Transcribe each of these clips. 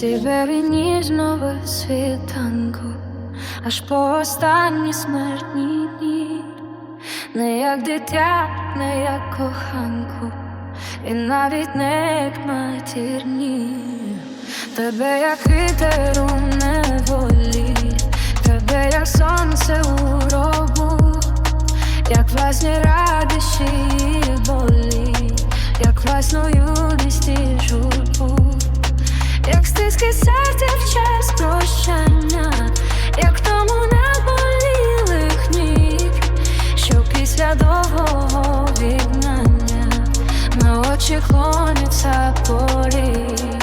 Тебе ніжного світанку, аж по останні смертні дні, не як дитя, не як коханку, і навіть не як матірні, тебе як вітер у неволі, тебе як сонце у робу, як власні радощі болі, як власну юність і журбу. Як стиски серця в час прощання, як тому наболілих ніг, що після довгого віднання на очі клоняться поріг,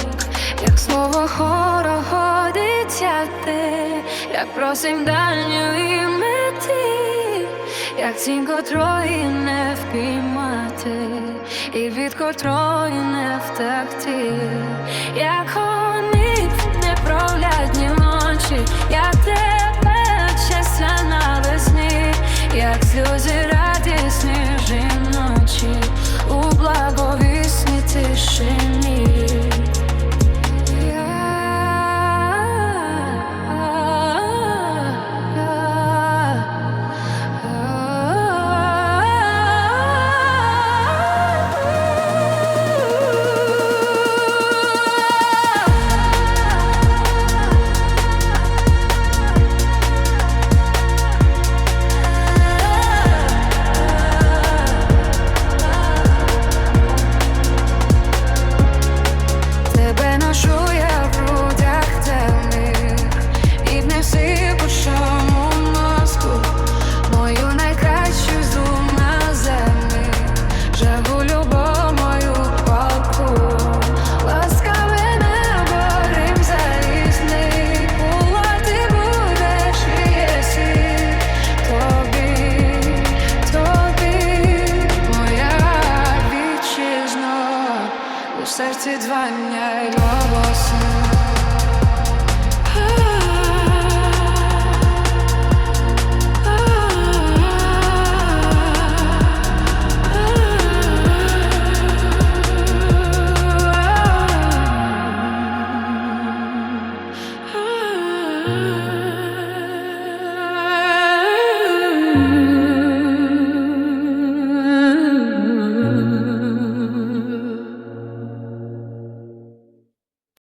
як слово хорого дитяти, як просим дальньої мети, як цінь котрої не впіймати, і від котрої не втекти, як вони непроглядні ночі, як тебе щастя навесні, як сльози серці дзвонять голоси